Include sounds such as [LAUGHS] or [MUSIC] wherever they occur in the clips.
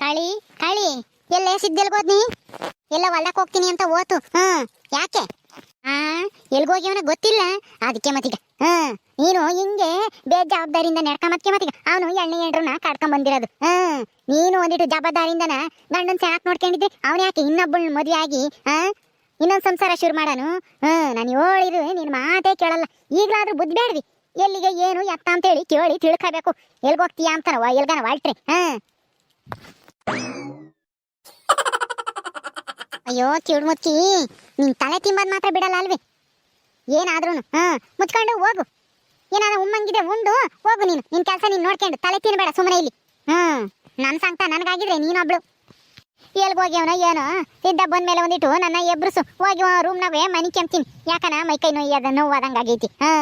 ಕಾಳಿ ಕಾಳಿ ಎಲ್ಲೇ ಸಿದ್ದೆಲ್ಗೋದ್ನಿ ಎಲ್ಲ ಹೊಲಕ್ಕೆ ಹೋಗ್ತೀನಿ ಅಂತ ಓತು ಹ್ಮ್ ಯಾಕೆ? ಆ ಎಲ್ಗೋಗ್ಯವನ ಗೊತ್ತಿಲ್ಲ? ಅದಕ್ಕೆ ಮತ್ತೀಗ ಹ್ಮ್ ನೀನು ಹಿಂಗೆ ಬೇಜವಾಬ್ದಾರಿಯಿಂದ ನಡ್ಕೊಂಬತ್ಕೆ ಮತ್ತೀಗ, ಅವನು ಎಣ್ಣೆ ಎಂಡ್ರನ್ನ ಕಾಡ್ಕೊಂಡ್ ಬಂದಿರೋದು ಹ್ಮ್ ನೀನು ಒಂದಿಟ್ಟು ಜವಾಬ್ದಾರಿಯಿಂದನ ಗಂಡನ್ ಚೆನ್ನಾಗಿ ನೋಡ್ಕೊಂಡಿದ್ದೆ, ಅವನು ಯಾಕೆ ಇನ್ನೊಬ್ಬಳನ್ನ ಮದುವೆ ಆಗಿ ಹಾ? ಇನ್ನೊಂದು ಸಂಸಾರ ಶುರು ಮಾಡಾನು? ಹ್ಮ್ ನಾನು ಹೇಳಿದ್ರು ನೀನು ಮಾತೇ ಕೇಳಲ್ಲ, ಈಗಲಾದ್ರೂ ಬುದ್ಧಿ ಬೇಡ್ವಿ ಎಲ್ಲಿಗೆ ಏನು ಎತ್ತ ಅಂತೇಳಿ ಕೇಳಿ ತಿಳ್ಕೋಬೇಕು ಎಲ್ಗೋಗ್ತೀಯಾ ಅಂತಾನ ಎಲ್ಗಾನ ವಾಲ್ಟ್ರಿ ಹ್ಮ್ ಅಯ್ಯೋ ಕಿವಿಡ್ ಮುಚ್ಚಿ ನಿನ್ ತಲೆ ತಿಂಬದ್ ಮಾತ್ರ ಬಿಡಲ್ಲ ಅಲ್ವೇ? ಏನಾದ್ರೂ ಹಾ, ಮುಚ್ಕೊಂಡು ಹೋಗು. ಏನಾದ್ರು ಉಮ್ಮಂಗಿದೆ, ಉಂಡು, ಹೋಗು ನೀನು. ನಿನ್ ಕೆಲಸ ನೀನ್ ನೋಡ್ಕೊಂಡು ತಲೆ ತಿನ್ಬೇಡ ಸುಮ್ಮನೆ ಇಲ್ಲಿ ಹ್ಮ್, ನನ್ ಸಂಕಟ ನನಗಾಗಿದ್ರೆ ನೀನೊಬ್ಳು. ಏನು? ಏನೋ ಸಿದ್ಧ ಬಂದ್ಮೇಲೆ ಒಂದಿಟ್ಟು ನನ್ನ ಎಬ್ರಸು. ಹೋಗಿ ರೂಮ್ನಾಗೆ ಮನಿ ಕೆಮ್ತೀನಿ. ಯಾಕನ? ಮೈಕೈ ನೋಯ್ಯದ ನೋವಾದಂಗಾಗೈತಿ ಹಾ.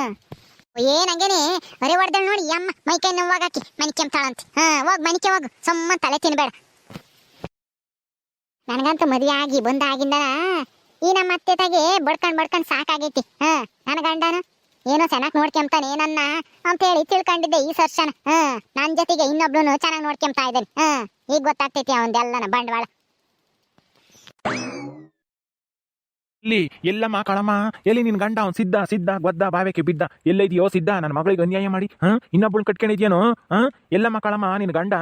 ಏನಂಗೇನೆ ಅರೆ ಹೊಡೆದಳು ನೋಡಿ ಅಮ್ಮ ಮೈಕೈ ನೋವಾಗಾಕಿ ಮನಿ ಕೆಮ್ತಾಳಂತ. ಹಾ, ಹೋಗ್ ಮನಿಕೆ ಹೋಗು. ಸುಮ್ಮ ತಲೆ ತಿನ್ಬೇಡ. ನನಗಂತೂ ಮದುವೆ ಆಗಿ ಬಂದಾಗಿಂದ ಈ ನಮ್ಮ ಅತ್ತೆ ತಾಗೆ ಬಡ್ಕೊಂಡ್ ಬಡ್ಕೊಂಡ್ ಸಾಕಾಗೈತಿ. ಹಾ, ನನ್ನ ಗಂಡನ? ಏನೋ ಚೆನ್ನಾಗಿ ನೋಡ್ಕೊಂತಾನೆ ನನ್ನ ಅಂತ ಹೇಳಿ ತಿಳ್ಕೊಂಡಿದ್ದೆ ಈ ಸರ್ಷನ. ಹಾ ನನ್ನ ಜೊತೆಗೆ ಇನ್ನೊಬ್ಳು ಚೆನ್ನಾಗಿ ನೋಡ್ಕೊಂತ ಇದ್ದಾನೆ. ಹಾ, ಈಗ ಗೊತ್ತಾಗ್ತೈತಿ ಅವಂದೆಲ್ಲನ ಬಂಡವಾಳ. ಇಲ್ಲಿ ಎಲ್ಲಮ್ಮ ಕಳಮ್ಮ, ಎಲ್ಲಿ ನಿನ್ ಗಂಡ ಅವ್ನು ಸಿದ್ಧ ಸಿದ್ಧ, ಗೊದ್ದ ಬಾವೆಕ್ಕೆ ಬಿದ್ದ? ಎಲ್ಲೈದೆಯೋ ಸಿದ್ಧ, ನನ್ನ ಮಗಳಿಗೆ ಅನ್ಯಾಯ ಮಾಡಿ, ಹಾ? ಇನ್ನೊಬ್ಬಳು ಕಟ್ಕೊಂಡಿದ್ಯೇನೋ, ಹಾ? ಎಲ್ಲಮ್ಮ ಕಳಮ್ಮ, ನಿನ್ ಗಂಡ?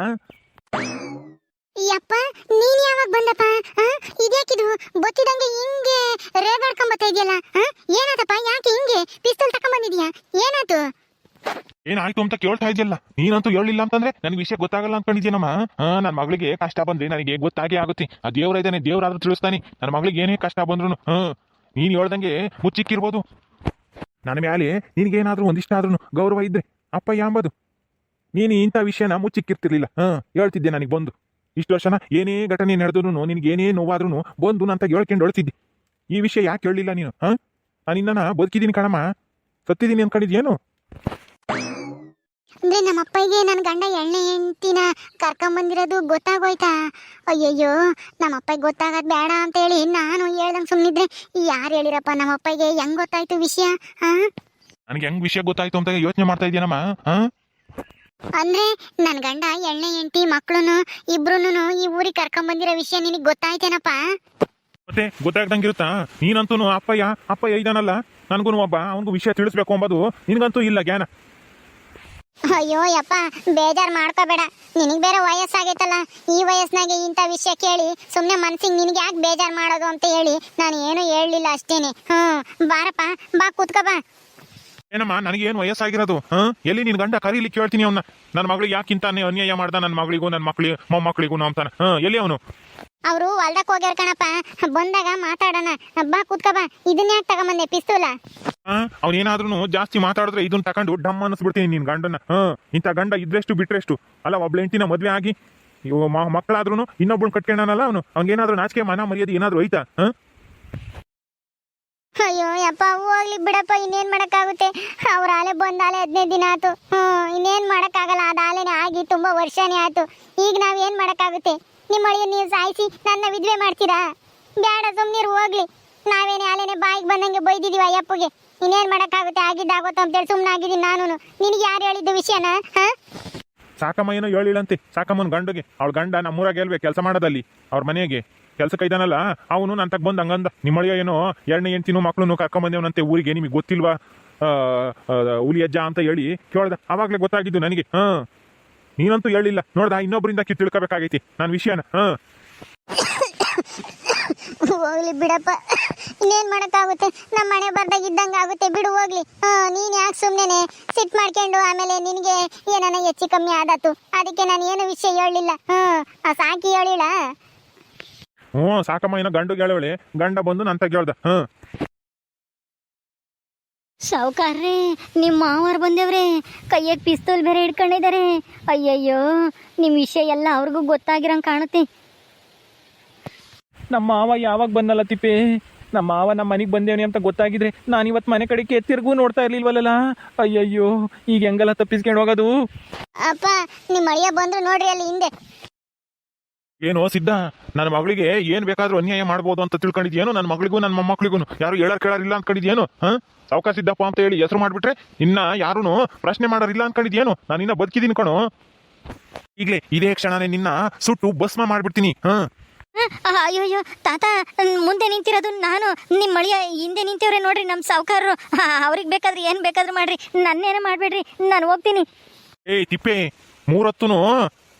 ಯಪ್ಪ, ನೀನ್ ಯಾವಾಗ ಬಂದಪ್ಪ? ಇದ್ಯಾಕಿದು? ಗೊತ್ತಿದಂಗೆ ಹಿಂಗೆ ರೇಗಾಡ್ಕೊಂಬತ್ತಾ ಇದೆಯಲ್ಲ ಏನಾತಪ್ಪ, ಯಾಕೆ ಹಿಂಗೆ? ಪಿಸ್ತಲ್ ತಕೊಂಬಂದಿದ್ಯಾ ಏನಾತು? ಏನಾಯ್ತು ಅಂತ ಕೇಳ್ತಾ ಇದೆಯಲ್ಲ? ನೀನಂತೂ ಹೇಳಿಲ್ಲ ಅಂತಂದ್ರೆ ನನಗೆ ವಿಷಯ ಗೊತ್ತಾಗಲ್ಲ ಅನ್ಕೊಂಡಿದ್ದೀನಮ್ಮ ನನ್ನ ಮಗಳಿಗೆ ಕಷ್ಟ ಬಂದ್ರೆ ನನಗೆ ಗೊತ್ತಾಗೇ ಆಗುತ್ತೆ. ಆ ದೇವ್ರ ಇದ್ದಾನೆ, ದೇವ್ರಾದ್ರೂ ತಿಳಿಸ್ತಾನೆ. ನನ್ನ ಮಗಳಿಗೆ ಏನೇ ಕಷ್ಟ ಬಂದ್ರು ಹಾ ನೀನ್ ಹೇಳ್ದಂಗೆ ಮುಚ್ಚಿಕ್ಕಿರ್ಬೋದು ನನ್ನ ಮ್ಯಾಲೆ ನಿನಗೇನಾದ್ರೂ ಒಂದಿಷ್ಟಾದ್ರೂ ಗೌರವ ಇದ್ರೆ ಅಪ್ಪ ಯಾಂಬದು? ನೀನು ಇಂಥ ವಿಷಯನ ಮುಚ್ಚಿಕ್ಕಿರ್ತಿರ್ಲಿಲ್ಲ ಹಾಂ ಹೇಳ್ತಿದ್ದೆ ನನಗೆ ಬಂದು. ಇಷ್ಟು ವರ್ಷನ ಏನೇ ಘಟನೆ ನಡೆದ್ರು ನಿನಗೆ ಏನೇ ನೋವಾದ್ರೂ ಬಂದು ನಂತ ಹೇಳ್ಕೊಂಡು ಹೇಳ್ತಿದ್ದೆ ಈ ವಿಷಯ ಯಾಕೆ ಹೇಳಲಿಲ್ಲ ನೀನು ಹಾ? ನಾನು ಇನ್ನನ ಬದುಕಿದ್ದೀನಿ ಕಣಮ್ಮ. ಸತ್ತಿದ್ದೀನಿ ಅನ್ಕೊಂಡಿದ್ಯೇನು ಅಂದ್ರೆ ನಮ್ಮ ಅಪ್ಪಗೆ ನನ್ನ ಗಂಡ ಎಣ್ಣೆ ಹೆಂಡತಿನ ಕರ್ಕೊಂಬಂದಿರೋದು ಗೊತ್ತಾಗೋಯ್ತಾ? ಅಯ್ಯಯ್ಯೋ ನಮ್ಮ ಅಪ್ಪಗೆ ಗೊತ್ತಾಗದ್ ಬೇಡ ಅಂತ ಹೇಳಿ ನಾನು ಹೇಳ್ದಂಗೆ ಸುಮ್ಮನಿದ್ರೆ ಯಾರು ಹೇಳಿರಪ್ಪ ನಮ್ಮ ಅಪ್ಪಗೆ ಹೆಂಗ್ ಗೊತ್ತಾಯ್ತು ವಿಷಯ ಹಾ? ನನಗೆ ಹೆಂಗ್ ವಿಷಯ ಗೊತ್ತಾಯ್ತು ಅಂತ ಯೋಚನೆ ಮಾಡ್ತಾ ಇದೀನಮ್ಮ ಹಾ? ಅಂದ್ರೆ ನನ್ನ ಗಂಡ ಎಣ್ಣೆ ಎಂಟಿ ಮಕ್ಕಳು ಇಬ್ರುನು ಈ ಊರಿಗೆ ಕರ್ಕೊಂಬಂದಿರೋ ವಿಷಯ ನಿನಗೆ ಗೊತ್ತಾಯ್ತೇನಪ್ಪ? ಮತ್ತೆ ಗೊತ್ತಾಗ್ದಂಗಿರುತ್ತಾ? ನೀನಂತೂ ಅಪ್ಪಯ್ಯ ಅಪ್ಪಯ್ಯ ಇದಾನಲ್ಲ? ನನ್ಗೂ ಒಬ್ಬ ಅವನಿಗೂ ವಿಷಯ ತಿಳಿಸ್ಬೇಕು ಅಂಬದು ನಿನಗಂತೂ ಇಲ್ಲ ಜ್ಞಾನ. ಅಯ್ಯೋ ಯಪ್ಪ ಬೇಜಾರ್ ಮಾಡ್ಕೋಬೇಡ ನಿನಗ್ ಬೇರೆ ವಯಸ್ಸಾಗೈತಲ್ಲ ಈ ವಯಸ್ಸಿನಾಗೆ ಇಂಥ ವಿಷಯ ಕೇಳಿ ಸುಮ್ಮನೆ ಮನ್ಸಿಗೆ ನಿನಗೆ ಯಾಕೆ ಬೇಜಾರ್ ಮಾಡೋದು ಅಂತ ಹೇಳಿ ನಾನು ಏನು ಹೇಳಲಿಲ್ಲ ಅಷ್ಟೇನೆ. ಹ್ಞೂ ಬಾರಪ್ಪ ಬಾ ಕೂತ್ಕೋ ಬಾ. ಏನಮ್ಮ ನನಗೇನು ವಯಸ್ಸಾಗಿರೋದು? ಹಾ? ಎಲ್ಲಿ ನಿನ್ ಗಂಡ ಕರೀಲಿ ಕೇಳ್ತೀನಿ ಅವ್ನ? ನನ್ನ ಮಗಳಿಗೆ ಯಾಕಿಂತ ಅನ್ಯಾಯ ಮಾಡ್ದ? ನನ್ನ ಮಗಳಿಗೂ ನನ್ನ ಮಕ್ಳಿ ಮೊಮ್ಮಕ್ಕಳಿಗೂ ಅಂತಾನ ಹಾ ಎಲ್ಲಿ ಅವನು? ಅವರು ಹೊಲ್ದಕ್ ಹೋಗ್ಯಾರ ಕಣಪ್ಪ. ಬಂದಾಗ ಮಾತಾಡೋಣ. ಬಾ ಕೂತ್ಕ ಬಾ. ಇದನ್ನ ಯಾಕೆ ತಗೊಂಬಂದೆ? ಪಿಸ್ತೂಲ? ಅವನೇನಾದ್ರೂ ಜಾಸ್ತಿ ಮಾತಾಡಿದ್ರೆ ಇದನ್ನ ತಕೊಂಡು ಡಮ್ ಅನ್ನಿಸ್ಬಿಡ್ತೀನಿ ನಿನ್ ಗಂಡನ ಹಾ ಇಂಥ ಗಂಡ ಇದ್ರೆಷ್ಟು ಬಿಟ್ರೆಷ್ಟು? ಅಲ್ಲ ಒಬ್ಳ ಹೆಂಡತಿನ ಮದ್ವೆ ಆಗಿ ಮಕ್ಕಳಾದ್ರೂ ಇನ್ನೊಬ್ಬಳು ಕಟ್ಕೊಂಡಾನಲ್ಲ ಅವನು? ಅವ್ನಿಗೇನಾದ್ರೂ ನಾಚಿಕೆ ಮನ ಮರ್ಯಾದೆ ಏನಾದ್ರು ಐತಾ ಹಾ? ಅಯ್ಯೋ, ಯಪ್ಪ, ಹೋಗ್ಲಿ ಬಿಡಪ್ಪ, ಇನ್ನೇನ್ ಮಾಡಕ್ಕಾಗುತ್ತೆ? ಅವ್ರ ಆಲೆ ಬಂದಾಲೆ ಹದಿನೈದು ದಿನ ಆಯ್ತು ಹ್ಮ್, ಇನ್ನೇನ್ ಮಾಡಕ್ಕಾಗಲ್ಲ, ಅದ ಆಲೆನೆ ಆಗಿ ತುಂಬಾ ವರ್ಷನೇ ಆಯ್ತು ಈಗ ನಾವ್ ಏನ್ ಮಾಡಕ್ಕಾಗುತ್ತೆ? ನಿಮ್ಮ ಅಳಿಯ ನೀವು ಸಾಯಿಸಿ ನನ್ನ ವಿದ್ವೆ ಮಾಡ್ತೀರಾ? ಬ್ಯಾಡ ಸುಮ್ನೀರು ಹೋಗ್ಲಿ. ನಾವೇನೇ ಆಲೆನೆ ಬಾಯಿಗೆ ಬಂದಂಗೆ ಬೈದಿದೀವ ಅಯ್ಯಪ್ಪಗೆ ಇನ್ನೇನ್ ಮಾಡಕ್ಕಾಗುತ್ತೆ? ಆಗಿದ್ದಾಗೋತ್ತು ಅಂತೇಳಿ ಆಗಿದೀನಿ ನಾನು ನಿನಗೆ ಯಾರು ಹೇಳಿದ್ದು ವಿಷಯನ ಸಾಕಮ್ಮ, ಏನೋ ಹೇಳಿಳಂತೆ. ಸಾಕಮ್ಮನ ಗಂಡುಗೆ. ಅವಳ ಗಂಡ ನಮ್ಮೂರಾಗ ಹೇಳ್ಬೇಕು ಕೆಲಸ ಮಾಡೋದಲ್ಲಿ. ಅವ್ರ ಮನೆಗೆ. ಕೆಲ್ಸಕ್ಕೆ ಇದ್ದಾನಲ್ಲ, ಅವನು ನನ್ನ ತಗ ಬಂದು ಹಂಗಂದ ನಿಮ್ಮಳಿಯ ಏನೋ ಎರಡನೇ ಹೆಂಡ್ತಿನೂ ಮಕ್ಕಳನ್ನು ಕರ್ಕೊಂಬಂದೇವನಂತೆ ಊರಿಗೆ, ನಿಮಗೆ ಗೊತ್ತಿಲ್ವಾ? ಹುಲಿ ಅಜ್ಜ ಅಂತ ಹೇಳಿ ಕೇಳ್ದ. ಅವಾಗಲೇ ಗೊತ್ತಾಗಿದ್ದು ನನಗೆ, ಹಾ. ನೀನಂತೂ ಹೇಳಿಲ್ಲ. ನೋಡ್ದ ಇನ್ನೊಬ್ಬರಿಂದ ಕಿ ತಿಳ್ಕೊಬೇಕಾಗೈತಿ ನನ್ನ ವಿಷಯನ, ಹಾಂ. ಹೋಗ್ಲಿ ಬಿಡಪ್ಪ. ಇನ್ನೇನ್ ಮಾಡಕ್ಕಾಗುತ್ತೆ? ನಮ್ಮ ಮನೆ ಬರ್ದಾಗ ಇದ್ದಂಗೆ ಆಗುತ್ತೆ. ಬಿಡು, ಹೋಗ್ಲಿ. ನೀನ್ ಯಾಕೆ ಸುಮ್ಮನೆ ಸಿಟ್ ಮಾಡ್ಕೊಂಡು ಆಮೇಲೆ ನಿನಗೆ ಏನಾನ ಹೆಚ್ಚು ಕಮ್ಮಿ ಆದತ್ತು? ಅದಕ್ಕೆ ನಾನು ಏನು ವಿಷಯ ಹೇಳಲಿಲ್ಲ. ಹ್ಞೂ ಸಾಕಿ ಹೇಳಿಲ್ಲ? ಹ್ಞೂ ಸಾಕಮ್ಮ ಏನೋ ಗಂಡು ಗೆಳವಳಿ ಗಂಡ ಬಂದು ನನ್ನ ತಗ ಹ್ಞೂ. ಹಾ ಸಾವುಕಾರ್ರೆ ನಿಮ್ಮ ಮಾವಾರ್ ಬಂದೇವ್ರಿ. ಕೈಯಾಗ ಪಿಸ್ತೂಲ್ ಬೇರೆ ಹಿಡ್ಕೊಂಡಿದ್ದಾರೆ ಅಯ್ಯಯ್ಯೋ ನಿಮ್ಮ ವಿಷಯ ಎಲ್ಲ ಅವ್ರಿಗೂ ಗೊತ್ತಾಗಿರಂಗೆ ಕಾಣುತ್ತೆ. ನಮ್ಮ ಮಾವ ಯಾವಾಗ ಬಂದಲ್ಲ ತಿಪ್ಪೆ? ನಮ್ಮ ಮಾವ ನಮ್ಮ ಮನೆಗೆ ಬಂದೇವನಿ ಅಂತ ಗೊತ್ತಾಗಿದ್ರೆ ನಾನು ಇವತ್ತು ಮನೆ ಕಡೆಗೆ ತಿರ್ಗೂ ನೋಡ್ತಾ ಇರ್ಲಿಲ್ವಲ್ಲ ಅಯ್ಯಯ್ಯೋ ಈಗ ಹೆಂಗಲ್ಲ ತಪ್ಪಿಸ್ಕೊಂಡು ಹೋಗೋದು? ಅಪ್ಪ ನಿಮ್ಮ ಅಳಿಯ ಬಂದ್ರು ನೋಡ್ರಿ ಅಲ್ಲಿ ಹಿಂದೆ. ಏನೋ ಸಿದ್ಧ? ನನ್ನ ಮಗಳಿಗೆ ಏನ್ ಬೇಕಾದ್ರೂ ಅನ್ಯಾಯ ಮಾಡ್ಬೋದು ಅಂತ ತಿಳ್ಕೊಂಡಿದ್ಯೇನು? ನನ್ನ ಮಗಳಿಗೂ ನನ್ನ ಮೊಮ್ಮಕ್ಳಿಗೂ ಯಾರು ಹೇಳೋರ್ ಕೇಳಾರಿಲ್ಲ ಅನ್ಕೊಂಡಿದ್ಯೇನು? ಹಾ? ಸಾವ್ಕಾಶ ಸಿದ್ದಪ್ಪ ಅಂತ ಹೇಳಿ ಹೆಸರು ಮಾಡ್ಬಿಟ್ರೆ ಇನ್ನ ಯಾರೂ ಪ್ರಶ್ನೆ ಮಾಡೋರಿಲ್ಲ ಅನ್ಕೊಂಡಿದ್ಯೇನು? ನಾನು ಇನ್ನ ಬದುಕಿದೀನಿ ಕಣೋ. ಈಗಲೇ ಇದೇ ಕ್ಷಣನೇ ನಿನ್ನ ಸುಟ್ಟು ಭಸ್ಮ ಮಾಡ್ಬಿಡ್ತೀನಿ. ಹಾ? ಅಯ್ಯೋ ಅಯ್ಯೋ ತಾತ ಮುಂದೆ ನಿಂತಿರೋದು ನಾನು. ನಿಮ್ಮ ಮಳಿಯ ಹಿಂದೆ ನಿಂತವ್ರೆ ನೋಡ್ರಿ ನಮ್ಮ ಸಾವುಕಾರರು. ಅವ್ರಿಗೆ ಬೇಕಾದ್ರೆ ಏನು ಬೇಕಾದ್ರೂ ಮಾಡ್ರಿ. ನನ್ನೇನೇ ಮಾಡಬೇಡ್ರಿ ನಾನು ಹೋಗ್ತೀನಿ. ಏಯ್ ತಿಪ್ಪೆ ಮೂರೊತ್ತುನು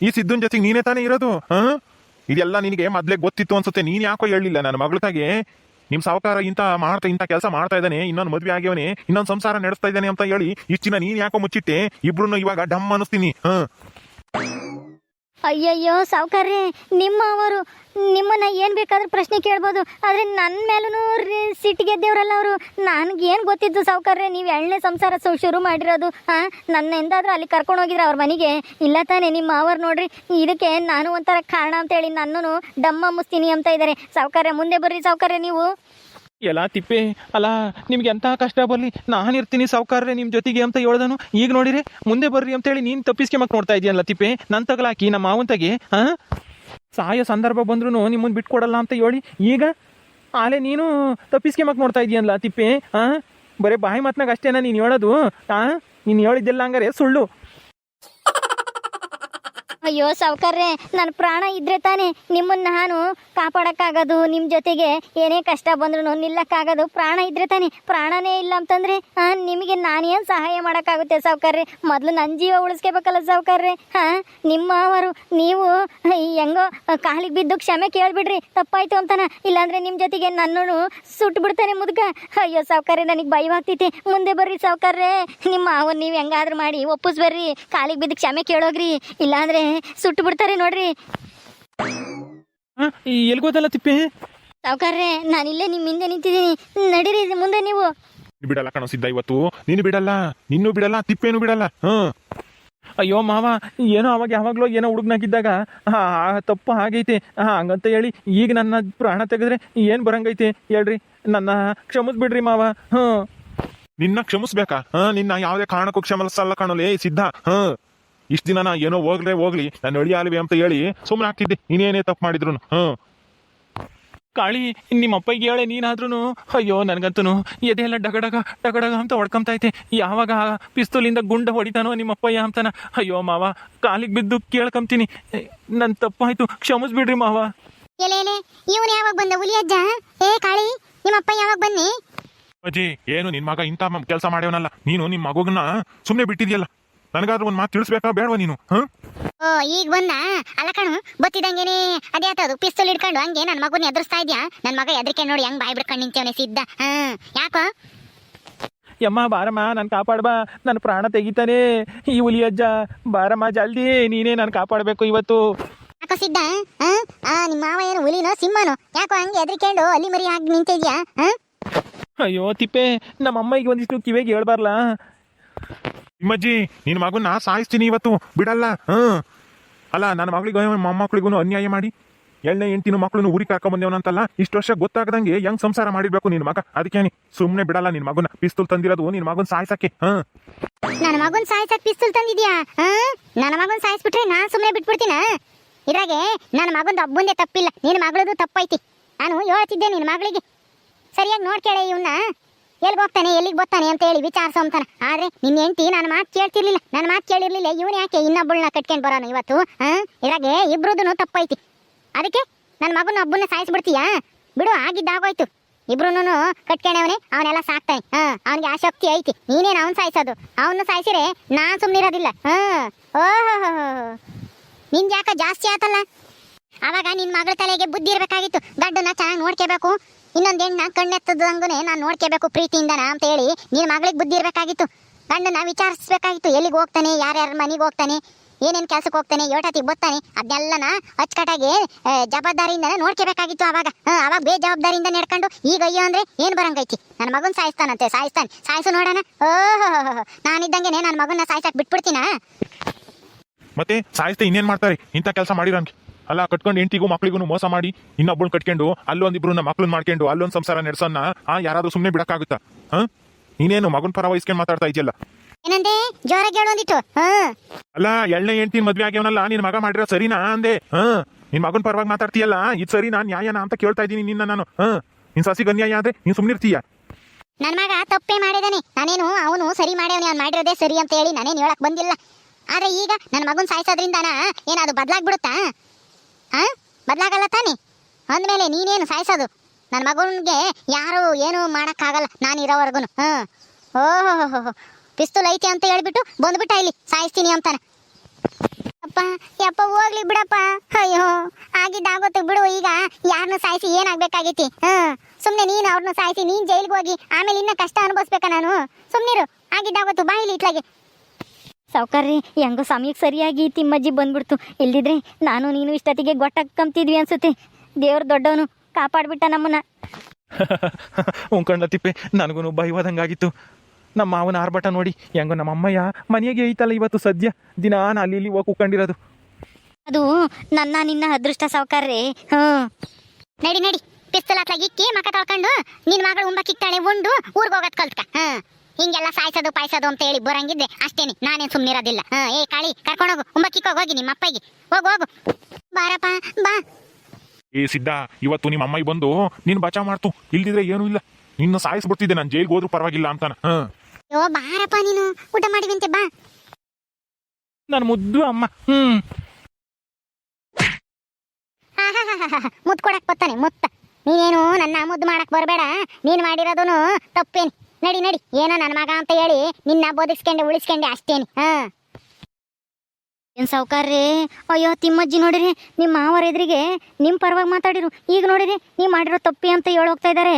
ಈ ಸಿದ್ಧನ್ ಜೊತೆಗೆ ನೀನೇ ತಾನೇ ಇರೋದು? ಹಾ? ಇದೆಲ್ಲ ನಿನಗೆ ಮೊದ್ಲೇ ಗೊತ್ತಿತ್ತು ಅನ್ಸುತ್ತೆ. ನೀನ್ ಯಾಕೋ ಹೇಳಿಲ್ಲ ನನ್ನ ಮಗಳ ನಿಮ್ಮ ನಿಮ್ ಸಾವುಕಾರ ಇಂತ ಮಾಡ್ತಾ, ಇಂತ ಕೆಲಸ ಮಾಡ್ತಾ ಇದ್ದಾನೆ. ಇನ್ನೊಂದು ಮದ್ವೆ ಆಗ್ಯವನೆ. ಇನ್ನೊಂದು ಸಂಸಾರ ನಡೆಸ್ತಾ ಇದ್ದಾನೆ ಅಂತ ಹೇಳಿ ಇಷ್ಟಿನ ನೀನ್ ಯಾಕೋ ಮುಚ್ಚಿಟ್ಟೆ? ಇಬ್ರು ಇವಾಗ ಡಮ್ ಅನಿಸ್ತೀನಿ ಹಾ. ಅಯ್ಯಯ್ಯೋ, ಸಾವುಕಾರ್ರಿ ನಿಮ್ಮ ಅವರು ನಿಮ್ಮನ್ನ ಏನು ಬೇಕಾದ್ರೂ ಪ್ರಶ್ನೆ ಕೇಳ್ಬೋದು. ಆದರೆ ನನ್ನ ಮೇಲೂ ಸಿಟ್ಟಿಗೆ ಗೆದ್ದೇವ್ರಲ್ಲ ಅವರು. ನನಗೇನು ಗೊತ್ತಿದ್ದು ಸಾವುಕಾರ್ರೆ, ನೀವು ಎಳ್ಳನೇ ಸಂಸಾರ ಶುರು ಮಾಡಿರೋದು ಹಾಂ ನನ್ನ ಎಂದಾದರೂ ಅಲ್ಲಿ ಕರ್ಕೊಂಡು ಹೋಗಿದ್ರೆ ಅವ್ರ ಮನೆಗೆ? ಇಲ್ಲ ತಾನೇ ನಿಮ್ಮ ಅವರು ನೋಡ್ರಿ, ಇದಕ್ಕೆ ನಾನು ಒಂಥರ ಕಾರಣ ಅಂತೇಳಿ ನನ್ನೂ ಡಮ್ಮ ಮುಸ್ತೀನಿ ಅಂತ ಇದ್ದಾರೆ ಸಾವುಕಾರ್ಯ ಮುಂದೆ ಬರ್ರಿ ಸಾವುಕಾರ್ಯ ನೀವು. ಎಲ್ಲ ತಿಪ್ಪೆ, ಅಲ್ಲ ನಿಮ್ಗೆ ಎಂಥ ಕಷ್ಟ ಬರಲಿ? ನಾನು ಇರ್ತೀನಿ ಸಾವುಕಾರ್ರೆ ನಿಮ್ಮ ಜೊತೆಗೆ ಅಂತ ಹೇಳ್ದನು. ಈಗ ನೋಡಿರಿ, ಮುಂದೆ ಬರ್ರಿ ಅಂತೇಳಿ ನೀನು ತಪ್ಪಿಸ್ಕೆ ಮಕ್ ನೋಡ್ತಾ ಇದೆಯಲ್ಲ ತಿಪ್ಪೆ? ನನ್ನ ತಗಲಾಕಿ, ನಮ್ಮ ಮಾವಂತಗೆ ಹಾಂ ಸಾಯೋ ಸಂದರ್ಭ ಬಂದ್ರೂ ನಿಮ್ಮನ್ನು ಬಿಟ್ಕೊಡಲ್ಲ ಅಂತ ಹೇಳಿ ಈಗ ಆಲೆ ನೀನು ತಪ್ಪಿಸ್ಕೆ ಮಕ್ ನೋಡ್ತಾ ಇದೆಯಲ್ಲ ತಿಪ್ಪೆ ಹಾಂ ಬರೀ ಬಾಯಿ ಮಾತ್ನಾಗ ಅಷ್ಟೇನಾ ನೀನು ಹೇಳೋದು ಹಾಂ ನೀನು ಹೇಳಿದ್ದೆಲ್ಲ ಹಂಗಾರೆ ಸುಳ್ಳು. ಅಯ್ಯೋ ಸಾವುಕಾರ್ರೆ ನನ್ನ ಪ್ರಾಣ ಇದ್ರೆ ತಾನೇ ನಿಮ್ಮನ್ನ ನಾನು ಕಾಪಾಡಕ್ಕಾಗೋದು ನಿಮ್ಮ ಜೊತೆಗೆ ಏನೇ ಕಷ್ಟ ಬಂದ್ರೂ ನಿಲ್ಲಕ್ಕಾಗೋದು ಪ್ರಾಣ ಇದ್ರೆ ತಾನೇ. ಪ್ರಾಣನೇ ಇಲ್ಲ ಅಂತಂದ್ರೆ ಆ, ನಿಮಗೆ ನಾನೇನು ಸಹಾಯ ಮಾಡೋಕ್ಕಾಗುತ್ತೆ ಸಾವುಕಾರ್ರೆ? ಮೊದಲು ನನ್ನ ಜೀವ ಉಳಿಸ್ಕೋಬೇಕಲ್ಲ ಸಾವುಕಾರ್ರೆ ಹಾಂ? ನಿಮ್ಮ ಅವರು ನೀವು ಹೆಂಗೋ ಕಾಲಿಗೆ ಬಿದ್ದು ಕ್ಷಮೆ ಕೇಳ್ಬಿಡ್ರಿ ತಪ್ಪಾಯ್ತು ಅಂತಾನ. ಇಲ್ಲಾಂದ್ರೆ ನಿಮ್ಮ ಜೊತೆಗೆ ನನ್ನನು ಸುಟ್ಟು ಬಿಡ್ತಾನೆ ಮುದುಕ. ಅಯ್ಯೋ ಸಾವುಕಾರ್ರೆ ನನಗೆ ಭಯವಾಗ್ತೈತಿ. ಮುಂದೆ ಬರ್ರಿ ಸಾವುಕಾರ್ರೆ. ನಿಮ್ಮ ಅವನ್ ನೀವು ಹೆಂಗಾದ್ರೂ ಮಾಡಿ ಒಪ್ಪಿಸ್ಬರ್ರಿ. ಕಾಲಿಗೆ ಬಿದ್ದು ಕ್ಷಮೆ ಕೇಳೋಗ್ರಿ. ಇಲ್ಲಾಂದ್ರೆ ಸುಟ್ಟು ಬಿಡ್ತಾರೆ ನೋಡ್ರಿ. ಹಾಂ ಎಲ್ಗೋದಲ್ಲ ತಿಪ್ಪೆ? ಸಾವುಕಾರ್ರೆ ನಾನಿಲ್ಲೇ ನಿಮ್ಮ ಹಿಂದೆ ನಿಂತಿದ್ದೀನಿ. ನಡೀರಿ ಮುಂದೆ ನೀವು. ಬಿಡಲ್ಲ ಕಣ ಸಿದ್ಧ ಇವತ್ತು. ನೀನು ಬಿಡಲ್ಲ ನಿನ್ನೂ ಬಿಡಲ್ಲ ತಿಪ್ಪೇನು ಬಿಡಲ್ಲ. ಹ್ಮ್ ಅಯ್ಯೋ ಮಾವ ಏನೋ ಅವಾಗ ಯಾವಾಗಲೂ ಏನೋ ಹುಡುಗನಾಗಿದ್ದಾಗ ತಪ್ಪು ಆಗೈತೆ. ಹಾಂ ಹಂಗಂತ ಹೇಳಿ ಈಗ ನನ್ನ ಪ್ರಾಣ ತೆಗೆದ್ರೆ ಏನು ಬರಂಗೈತೆ ಹೇಳ್ರಿ. ನನ್ನ ಕ್ಷಮಿಸ್ಬಿಡ್ರಿ ಮಾವ. ಹ್ಞೂ ನಿನ್ನ ಕ್ಷಮಿಸ್ಬೇಕಾ? ಹಾ ನಿನ್ನ ಯಾವುದೇ ಕಾರಣಕ್ಕೂ ಕ್ಷಮಿಸಲ್ಲ ಏ ಸಿದ್ಧ. ಹಾ. ಇಷ್ಟ ದಿನ ನಾ ಏನೋ ಹೋಗ್ಲೇ ಹೋಗ್ಲಿ ನಾನು ಅಳಿ ಆಲ್ವಿ ಅಂತ ಹೇಳಿ ಸುಮ್ಮನೆ ಆಗ್ತಿದ್ದೆ ಇನ್ನೇನೇ ತಪ್ಪು ಮಾಡಿದ್ರು. ಹ್ಮ್. ಕಾಳಿ ನಿಮ್ಮ ಅಪ್ಪಗೆ ಹೇಳೆ ನೀನಾದ್ರೂ ಅಯ್ಯೋ ನನಗಂತೂ ಎದೆಲ್ಲ ಡಗಡಗ ಡಗಡಗ ಅಂತ ಹೊಡ್ಕೊಂತೈತೆ ಯಾವಾಗ ಪಿಸ್ತೂಲಿಂದ ಗುಂಡ ಹೊಡಿತಾನೋ ನಿಮ್ಮ ಅಪ್ಪಯ್ಯ ಅಂತಾನ? ಅಯ್ಯೋ ಮಾವ ಕಾಲಿಗೆ ಬಿದ್ದು ಕೇಳ್ಕೊಂತೀನಿ ನನ್ ತಪ್ಪಾಯ್ತು. ಕ್ಷಮಿಸ್ಬಿಡ್ರಿ ಮಾವ. ಎಲೆ ಎಲೆ ಇವನು ಯಾವಾಗ ಬಂದ? ಹುಲಿ ಅಜ್ಜ ಏ ಕಾಳಿ ನಿಮ್ಮಪ್ಪ ಯಾವಾಗ ಬನ್ನಿ? ಅಜ್ಜಿ ಏನು ನಿನ್ ಮಗ ಇಂಥ ಕೆಲಸ ಮಾಡ್ಯವನಲ್ಲ ನೀನು ನಿಮ್ಮ ಮಗುಗನ್ನ ಸುಮ್ಮನೆ ಬಿಟ್ಟಿದ್ಯಲ್ಲ? ನನಗಾದ್ರೂ ಒಂದು ಮಾತು ತಿಳಿಸ್ಬೇಕಾ ಬೇಡವಾ ನೀನು ಹಾ ಓ ಈಗ ಬಂದ? ಅಲ್ಲ ಕಣು ಬತ್ತಿದಂಗೇನೆ ಅದೇ ಆತದು ಪಿಸ್ತೂಲ್ ಇಡ್ಕೊಂಡು ಹಂಗೆ ನನ್ನ ಮಗುನ ಎದುರಿಸ್ತಾ ಇದ್ಯಾ? ನನ್ನ ಮಗ ಎದ್ರಿಕೆ ನೋಡಿ ಹೆಂಗ್ ಬಾಯ್ ಬಿಡ್ಕೊಂಡು ನಿಂತೇವನೆ ಸಿದ್ಧ. ಹಾ ಯಾಕೋ? ಯಮ್ಮ ಬಾರಮ್ಮ ನಾನು ಕಾಪಾಡ್ಬಾ. ನನ್ನ ಪ್ರಾಣ ತೆಗಿತಾನೆ. ಈ ಹುಲಿ ಅಜ್ಜ ಬಾರಮ್ಮ ಜಲ್ದಿ ನೀನೇ ನಾನು ಕಾಪಾಡಬೇಕು ಇವತ್ತು. ಯಾಕೋ ಸಿದ್ಧ? ಹಾ? ಆ ನಿಮ್ಮ ಮಾವ ಏನು ಹುಲಿನೋ ಸಿಂಹನೋ? ಯಾಕೋ ಹಂಗೆ ಎದ್ರಿಕೊಂಡು ಅಲ್ಲಿ ಮರಿ ಹಾಕಿ ನಿಂತಿದ್ಯಾ? ಹಾ? ಅಯ್ಯೋ ತಿಪ್ಪೆ ನಮ್ಮ ಈಗ ಒಂದಿಷ್ಟು ಕಿವಿಗೆ ಹೇಳ್ಬಾರ್ಲಾ? ನಿಮ್ಮಜ್ಜಿ ನಿನ್ನ ಮಗುನ ಸಾಯಿಸ್ತೀನಿ ಇವತ್ತು. ಬಿಡಲ್ಲ ಹ್ಮ್ ಅಲ್ಲ, ನನ್ನ ಮಗಳಿಗೂ ಮೊಮ್ಮಕ್ಳಿಗೂ ಅನ್ಯಾಯ ಮಾಡಿ. ಎಳ್ಳೆ ಎಂಟಿನ ಮಕ್ಕಳನ್ನು ಊರಿಗೆ ಕರ್ಕೊಂಬಂದೇವನಂತಲ್ಲ ಇಷ್ಟು ವರ್ಷ ಗೊತ್ತಾಗದಂಗೆ ಹೆಂಗ್ ಸಂಸಾರ ಮಾಡಿರ್ಬೇಕು ನಿನ್ ಮಗ. ಅದಕ್ಕೆ ಸುಮ್ಮನೆ ಬಿಡಲ್ಲ ನಿನ್ ಮಗುನ. ಪಿಸ್ತೂಲ್ ತಂದಿರೋದು ನಿನ್ನ ಮಗನ ಸಾಯ್ಸಕ್ಕೆ, ಹಾ. ನನ್ನ ಮಗನ ಸಾಯ್ಸಕ್ ಪಿಸ್ತೂಲ್ ತಂದಿದ್ಯಾ? ಹಾ? ನನ್ನ ಮಗನ್ ಸಾಯಿಸ್ಬಿಟ್ರೆ ನಾನು ಸುಮ್ಮನೆ ಬಿಟ್ಬಿಡ್ತೀನ? ಇದ್ರಾಗೆ ನನ್ನ ಮಗಂದು ಒಬ್ಬಂದೇ ತಪ್ಪಿಲ್ಲ. ನಿನ್ನ ಮಗಳದು ತಪ್ಪೈತಿ. ನಾನು ಹೇಳ್ತಿದ್ದೆ ನಿನ್ನ ಮಗಳಿಗೆ. ಸರಿಯಾಗಿ ನೋಡ್ಕೇಳೆ ಇವನ್ನ ಎಲ್ಲಿಗೆ ಹೋಗ್ತಾನೆ, ಎಲ್ಲಿಗೆ ಬರ್ತಾನೆ ಅಂತ ಹೇಳಿ ವಿಚಾರಿಸೋ ಅಂತಾನ. ಆದ್ರೆ ನಿನ್ನ ಹೆಂಡತಿ ನನ್ನ ಮಾತು ಕೇಳ್ತಿರ್ಲಿಲ್ಲ ನನ್ನ ಮಾತು ಕೇಳಿರ್ಲಿಲ್ಲ. ಇವನು ಯಾಕೆ ಇನ್ನೊಬ್ಬಳನ್ನ ಕಟ್ಕೊಂಡು ಬರೋನು ಇವತ್ತು ಹಾ ಇದ್ರಾಗೆ ತಪ್ಪೈತಿ. ಅದಕ್ಕೆ ನನ್ನ ಮಗನ ಒಬ್ಬನ ಸಾಯಿಸ್ಬಿಡ್ತೀಯಾ? ಬಿಡು, ಆಗಿದ್ದಾಗೋಯ್ತು. ಇಬ್ರುನು ಕಟ್ಕೊಂಡವನೇ, ಅವನೆಲ್ಲ ಸಾಕ್ತಾನೆ. ಹಾ ಅವನಿಗೆ ಆ ಶಕ್ತಿ ಐತಿ. ನೀನೇನು ಅವನ್ ಸಾಯಿಸೋದು? ಅವನ್ನ ಸಾಯಿಸಿರೆ ನಾನು ಸುಮ್ನಿರೋದಿಲ್ಲ. ಹಾ ಓಹೋ ನಿನ್ ಯಾಕ ಜಾಸ್ತಿ ಆತಲ್ಲ? ಅವಾಗ ನಿನ್ ಮಗಳ ತಲೆಗೆ ಬುದ್ಧಿ ಇರಬೇಕಾಗಿತ್ತು. ಗಂಡನ್ನ ಚೆನ್ನಾಗಿ ನೋಡ್ಕೋಬೇಕು. ಇನ್ನೊಂದ್ ಹೆಣ್ಣ ಕಣ್ಣೆತ್ತದಂಗುನೆ ನಾನು ನೋಡ್ಕೋಬೇಕು ಪ್ರೀತಿಯಿಂದನ ಅಂತ ಹೇಳಿ ನಿನ್ ಮಗಳಿಗೆ ಬುದ್ಧಿ ಇರಬೇಕಾಗಿತ್ತು. ಗಂಡನ ವಿಚಾರಿಸ್ಬೇಕಾಗಿತ್ತು. ಎಲ್ಲಿಗೆ ಹೋಗ್ತಾನೆ? ಯಾರ್ಯಾರ ಮನೆಗೆ ಹೋಗ್ತಾನೆ? ಏನೇನ್ ಕೆಲ್ಸಕ್ಕೆ ಹೋಗ್ತಾನೆ? ಯೋಟತಿಗೆ ಬರ್ತಾನೆ? ಅದನ್ನೆಲ್ಲನ ಅಚ್ಚುಕಟ್ಟಾಗಿ ಜವಾಬ್ದಾರಿಯಿಂದ ನೋಡ್ಕೋಬೇಕಾಗಿತ್ತು ಅವಾಗ ಅವಾಗ ಬೇಜವಾಬ್ದಾರಿಯಿಂದ ನಡ್ಕೊಂಡು, ಈಗ ಅಯ್ಯೋ ಅಂದ್ರೆ ಏನ್ ಬರಂಗೈತಿ? ನನ್ನ ಮಗನ್ ಸಾಯಿಸ್ತಾನಂತೆ, ಸಾಯಿಸ್ತಾನೆ. ಸಾಯಿಸು ನೋಡೋಣ. ಓಹೋ ನಾನಿದ್ದಂಗೆನೆ ನನ್ನ ಮಗನ್ನ ಸಾಯ್ಸಕ್ ಬಿಟ್ಬಿಡ್ತೀನಾ? ಮತ್ತೆ ಸಾಯಿಸ್ತೆ ಇನ್ನೇನ್ ಮಾಡ್ತಾರೆ? ಇಂಥ ಕೆಲಸ ಮಾಡಿರಂಗೆ ಅಲ್ಲ ಕಟ್ಕೊಂಡು ಹೆಂಡತಿಗೂ ಮಕ್ಳಿಗೂ ಮೋಸ ಮಾಡಿ ಇನ್ನೊಬ್ಬಳನ್ನ ಕಟ್ಕೊಂಡು ಅಲ್ಲೊಂದಿಬ್ರು ಮಕ್ಳನ್ನ ಮಾಡ್ಕೊಂಡು ಅಲ್ಲೊಂದ್ ಸಂಸಾರ ನಡೆಸೋಣ ಆ ಯಾರಾದ್ರೂ ಸುಮ್ಮನೆ ಬಿಡಕ್ಕಾಗುತ್ತಾ? ಹಾ? ನೀನೇನು ಮಗನ್ ಪರ ವಹಿಸ್ಕೊಂಡು ಮಾತಾಡ್ತಾ ಇದೆಯಲ್ಲ? ಏನಂದೆ? ಜೋರಾಗಿ ಅಲ್ಲ ಎಳ್ಳೆ ಹೆಂಡತಿ ಮದ್ವೆ ಆಗ್ಯವನಲ್ಲ ನಿನ್ ಮಗ ಮಾಡಿರೋ ಸರಿನಾ ಅಂದೆ? ಹ? ನಿನ್ ಮಗನ್ ಪರವಾಗಿ ಮಾತಾಡ್ತೀಯಲ್ಲ ಇದು ಸರಿನಾ ನ್ಯಾಯನಾ ಅಂತ ಕೇಳ್ತಾ ಇದೀನಿ ನಿನ್ನ ನಾನು. ಹ? ನಿನ್ ಸಸಿಗೆ ಅನ್ಯಾಯ ಆದ್ರೆ ನೀನ್ ಸುಮ್ನಿರ್ತೀಯ ನನ್ನ ಮಗ ತಪ್ಪೇ ಮಾಡಿದಾನೆ. ನಾನೇನು ಅವನು ಸರಿ ಮಾಡ್ಯವನೇ ಅವ್ನು ಮಾಡಿರೋದೇ ಸರಿ ಅಂತ ಹೇಳಿ ನಾನೇನು ಹೇಳಕ್ ಬಂದಿಲ್ಲ. ಆದ್ರೆ ಈಗ ನನ್ನ ಮಗನ್ ಸಾಯಿಸೋದ್ರಿಂದನ ಏನಾದ್ರು ಬದ್ಲಾಗ್ಬಿಡುತ್ತಾ? ಹಾ ಬದ್ಲಾಗಲ್ಲ ತಾನೆ? ಅಂದ್ಮೇಲೆ ನೀನೇನು ಸಾಯಿಸೋದು? ನನ್ನ ಮಗನಿಗೆ ಯಾರು ಏನು ಮಾಡಕ್ಕಾಗಲ್ಲ, ನಾನು ಇರೋವರೆಗೂ ಹಾಂ. ಓಹೋ ಪಿಸ್ತೂಲ್ ಐತಿ ಅಂತ ಹೇಳ್ಬಿಟ್ಟು ಬಂದ್ಬಿಟ್ಟ ಇಲ್ಲಿ. ಸಾಯಿಸ್ತೀನಿ ಅಂತಾನೆ. ಅಪ್ಪ ಯಪ್ಪ, ಹೋಗ್ಲಿ ಬಿಡಪ್ಪ. ಅಯ್ಯೋ, ಆಗಿದ್ದಾಗೋತು ಬಿಡು ಈಗ. ಯಾರನ್ನು ಸಾಯಿಸಿ ಏನಾಗ್ಬೇಕಾಗೈತಿ? ಹಾ. ಸುಮ್ನೆ ನೀನು ಅವ್ರನ್ನ ಸಾಯಿಸಿ ನೀನ್ ಜೈಲಿಗೆ ಹೋಗಿ ಆಮೇಲೆ ಇನ್ನ ಕಷ್ಟ ಅನುಭವಿಸ್ಬೇಕಾ ನಾನು? ಸುಮ್ಮನಿರು ಆಗಿದ್ದಾಗೋತು ಬಾ ಇಲ್ಲಿ ಇಟ್ಲಾಗೆ. ಸಾವ್ಕಾರ್ರಿ ಹೆಂಗೋ ಸಮಯಕ್ಕೆ ಸರಿಯಾಗಿ ತಿಮ್ಮಜ್ಜಿ ಬಂದ್ಬಿಡ್ತು. ಇಲ್ದಿದ್ರೆ ನಾನು ನೀನು ಇಷ್ಟೊತ್ತಿಗೆ ಗೊಟ್ಟಕ್ಕಂತಿದ್ವಿ ಅನ್ಸುತ್ತೆ. ದೇವ್ರ ದೊಡ್ಡವನು ಕಾಪಾಡ್ಬಿಟ್ಟ ನಮ್ಮನ್ನ. [LAUGHS] ಉಂಕಂಡ ತಿಪ್ಪೆ ನನಗೂ ಭಯವಾದಂಗಾಗಿತ್ತು. ನಮ್ಮ ಮಾವನ ಆರ್ಭಟ ನೋಡಿ ಹೆಂಗೋ ನಮ್ಮ ಅಮ್ಮಯ್ಯ ಮನೆಗೆ ಐತಲ್ಲ ಇವತ್ತು ಸದ್ಯ? ದಿನ ನಾನು ಅಲ್ಲಿ ಇಲ್ಲಿ ಹೋಗಿ ಕುಕ್ಕಂಡಿರೋದು ಅದು ನನ್ನ ನಿನ್ನ ಅದೃಷ್ಟ ಸಾವುಕಾರ್ರಿ. ಹ್ಞೂ ನಡಿ ನಡಿ. ಪಿಸ್ತಲ್ ಹಾಕ್ಲಾಗಿ ಕೇ ಮಕ ತೊಳ್ಕೊಂಡು ನಿನ್ನ ಮಗಳು ಉಂಬ ಕಿಕ್ತಾಳೆ ಉಂಡು ಊರಿಗೆ ಹೋಗೋದು ಕಲ್ತ್ಕ. ಹಾ ಹಿಂಗೆಲ್ಲ ಸಾಯಿಸೋದು ಪಾಯಿಸೋದು ಅಂತ ಹೇಳಿ ಬರಂಗಿದ್ರೆ ಅಷ್ಟೇನಿ. ನಾನೇನ್ ಸುಮ್ಮನಿರೋದಿಲ್ಲ ಹಾ ಏ ಕಾಳಿ ಕರ್ಕೊಂಡೋಗು ಕಿಕ್ಕ ಹೋಗಿ ನಿಮ್ಮ ಅಪ್ಪಗೆ. ಹೋಗು ಹೋಗು. ಬಾರಪ್ಪ ಬಾ. ಏ ಸಿದ್ಧ ಇವತ್ತು ನಿಮ್ಮ ಅಮ್ಮಾಯಿ ಬಂದು ನೀನು ಬಚಾವ್ ಮಾಡ್ತು. ಇಲ್ದಿದ್ರೆ ಏನು ಇಲ್ಲ. ನಿನ್ನ ಸಾಯಿಸ್ಬಿಡ್ತಿದ್ದೆ ನಾನು ಜೈಲ್ಗೆ ಹೋದ್ರೂ ಪರವಾಗಿಲ್ಲ ಅಂತಾನ. ಹಾ. ಯೋ ಬಾರಪ್ಪ ನೀನು. ಊಟ ಮಾಡಿವಂತೆ ಬಾ. ನನ್ನ ಮುದ್ದು ಅಮ್ಮ. ಹ್ಮ್. ಮುದ್ದು ಕೊಡಕ್ ಬರ್ತಾನೆ ಮುತ್ತ. ನೀನೇನು ನನ್ನ ಮುದ್ದು ಮಾಡಕ್ ಬರಬೇಡ. ನೀನ್ ಮಾಡಿರೋದನು ತಪ್ಪೇನು. ನಡಿ ನಡಿ. ಏನೋ ನನ್ನ ಮಗ ಅಂತ ಹೇಳಿ ನಿನ್ನ ಬೋಧಿಸ್ಕೊಂಡೆ, ಉಳಿಸ್ಕೊಂಡೆ ಅಷ್ಟೇನಿ. ಹಾ. ಏನ್ ಸಾವ್ಕಾರ್ರಿ? ಅಯ್ಯೋ, ತಿಮ್ಮಜ್ಜಿ ನೋಡಿರಿ, ನಿಮ್ಮ ಮಾವರ ಎದುರಿಗೆ ನಿಮ್ಮ ಪರವಾಗಿ ಮಾತಾಡಿರು. ಈಗ ನೋಡಿರಿ, ನೀವು ಮಾಡಿರೋ ತಪ್ಪಿ ಅಂತ ಹೇಳಿ ಹೋಗ್ತಾ ಇದ್ದಾರೆ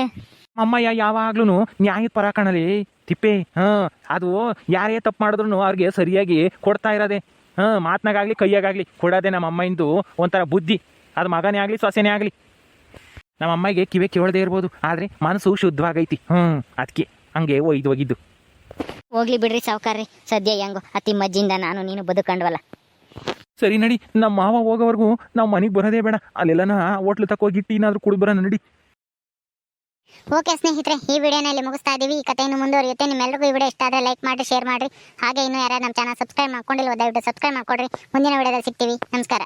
ಅಮ್ಮಯ್ಯ ಯಾವಾಗ್ಲೂ ನ್ಯಾಯ ಪರ ಕಾಣಲಿ. ತಿಪ್ಪೆ, ಹಾ, ಅದು ಯಾರೇ ತಪ್ಪು ಮಾಡಿದ್ರು ಅವ್ರಿಗೆ ಸರಿಯಾಗಿ ಕೊಡ್ತಾ ಇರೋದೆ. ಹಾಂ, ಮಾತನಾಗಾಗ್ಲಿ, ಕೈಯಾಗಾಗ್ಲಿ ಕೊಡೋದೆ ನಮ್ಮ ಅಮ್ಮಯಿಂದ ಒಂಥರ ಬುದ್ಧಿ. ಅದು ಮಗನೇ ಆಗಲಿ, ಸೊಸೆನೇ ಆಗಲಿ. ನಮ್ಮ ಅಮ್ಮಗೆ ಕಿವೆ ಕೇಳದೆ ಇರ್ಬೋದು. ಆದ್ರೆ ಮನಸ್ಸು ಶುದ್ಧವಾಗೈತಿ. ಹ್ಞೂ ಅದಕ್ಕೆ ಹಂಗೆ ಒಯ್ದು ಹೋಗಿದ್ದು ಹೋಗ್ಲಿ ಬಿಡ್ರಿ ಸಾವುಕಾರ್ರಿ. ಸದ್ಯ ಹೆಂಗೋ ಅತಿ ಮಜ್ಜಿಂದ ನಾನು ನೀನು ಬದುಕಂಡ್ವಲ್ಲ. ಸರಿ ನಡಿ ನಮ್ಮ ಮಾವ ಹೋಗೋವರೆಗೂ ನಾವು ಮನೆಗೆ ಬರೋದೇ ಬೇಡ. ಅಲ್ಲೆಲ್ಲನ ಹೋಟ್ಲು ತಕೋಗಿ ಟೀ ಏನಾದರೂ ಕುಡಿದು ಬರೋಣ ನಡಿ. ಓಕೆ ಸ್ನೇಹಿತರೆ ಈ ವಿಡಿಯೋನಲ್ಲಿ ಮುಗಿಸ್ತಾ ಇದ್ದೀವಿ ಈ ಕಥೆಯನ್ನು ಮುಂದುವರಿಯುತ್ತೆ. ನಿಮ್ಮೆಲ್ಲರಿಗೂ ಈ ವಿಡಿಯೋ ಇಷ್ಟ ಆದರೆ ಲೈಕ್ ಮಾಡಿ ಶೇರ್ ಮಾಡಿ ಹಾಗೆ ಇನ್ನೂ ಯಾರು ನಮ್ಮ ಚಾನಲ್ ಸಬ್ಸ್ಕ್ರೈಬ್ ಮಾಡ್ಕೊಂಡಿಲ್ಲ ದಯವಿಟ್ಟು ಸಬ್ಸ್ಕ್ರೈಬ್ ಮಾಡ್ಕೊಡ್ರಿ. ಮುಂದಿನ ವಿಡಿಯೋದಲ್ಲಿ ಸಿಗ್ತೀವಿ. ನಮಸ್ಕಾರ.